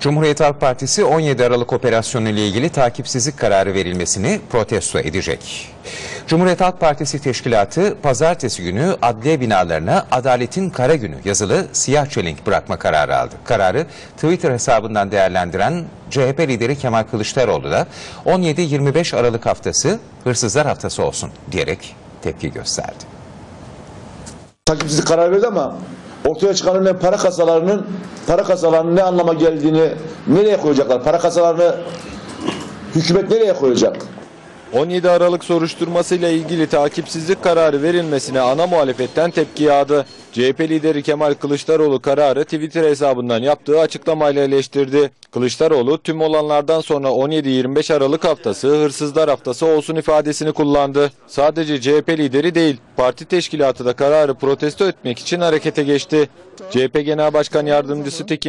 Cumhuriyet Halk Partisi 17 Aralık operasyonu ile ilgili takipsizlik kararı verilmesini protesto edecek. Cumhuriyet Halk Partisi teşkilatı pazartesi günü adliye binalarına adaletin kara günü yazılı siyah çelenk bırakma kararı aldı. Kararı Twitter hesabından değerlendiren CHP lideri Kemal Kılıçdaroğlu da 17-25 Aralık haftası hırsızlar haftası olsun diyerek tepki gösterdi. takipsizlik karar verdi ama ortaya çıkan önemli para kasalarının para kasalarının ne anlama geldiğini nereye koyacaklar? Para kasalarını hükümet nereye koyacak? 17 Aralık soruşturmasıyla ilgili takipsizlik kararı verilmesine ana muhalefetten tepki yağdı. CHP lideri Kemal Kılıçdaroğlu kararı Twitter hesabından yaptığı açıklamayla eleştirdi. Kılıçdaroğlu tüm olanlardan sonra 17-25 Aralık haftası hırsızlar haftası olsun ifadesini kullandı. Sadece CHP lideri değil, parti teşkilatı da kararı protesto etmek için harekete geçti. CHP Genel Başkan Yardımcısı Tekin